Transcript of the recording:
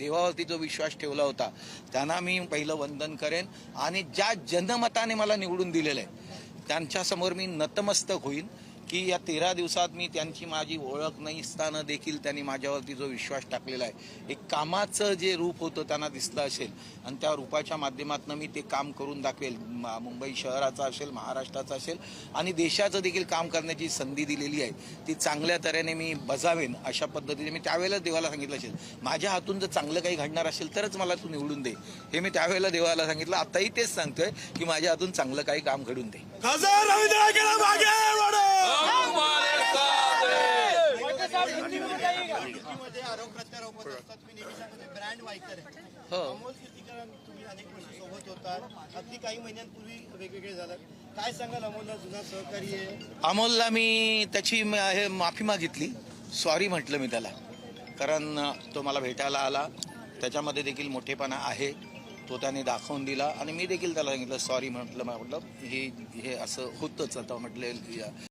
देवावरती जो विश्वास ठेवला होता त्यांना मी पहिलं वंदन करेन आणि ज्या जनमताने मला निवडून दिलेलं आहे त्यांच्यासमोर मी नतमस्तक होईन. की या तेरा दिवसात मी त्यांची माझी ओळख नाही असताना देखील त्यांनी माझ्यावरती जो विश्वास टाकलेला आहे. एक कामाचं जे रूप होतं त्यांना दिसलं असेल आणि त्या रूपाच्या माध्यमातून मी ते काम करून दाखवेल. मुंबई शहराचा असेल महाराष्ट्राचा असेल आणि देशाचं देखील काम करण्याची संधी दिलेली आहे. ती चांगल्या तऱ्हेने मी बजावेन अशा पद्धतीने मी त्यावेळेला देवाला सांगितलं असेल. माझ्या हातून जर चांगलं काही घडणार असेल तरच मला तू निवडून दे. हे मी त्यावेळेला देवाला सांगितलं. आताही तेच सांगतोय की माझ्या हातून चांगलं काही काम घडून दे. आरोप प्रत्यारोप होत असतात. तुम्ही नेहमी सांगत ब्रँड वायकर आहे. हो. अमोल कीर्तिकरण तुम्ही अनेक वर्ष सोबत होतात अगदी काही महिन्यांपूर्वी वेगवेगळे काय सांगाल अमोलला? जुना सहकारी आहे. अमोलला मी त्याची म- हे माफी मागितली. सॉरी म्हटलं मी त्याला. कारण तो मला भेटायला आला. त्याच्यामध्ये देखील मोठेपणा आहे. तो त्याने दाखवून दिला. आणि मी देखील त्याला सांगितलं सॉरी म्हटलं म्हटलं. हे हे असं होतंच आता. म्हटलं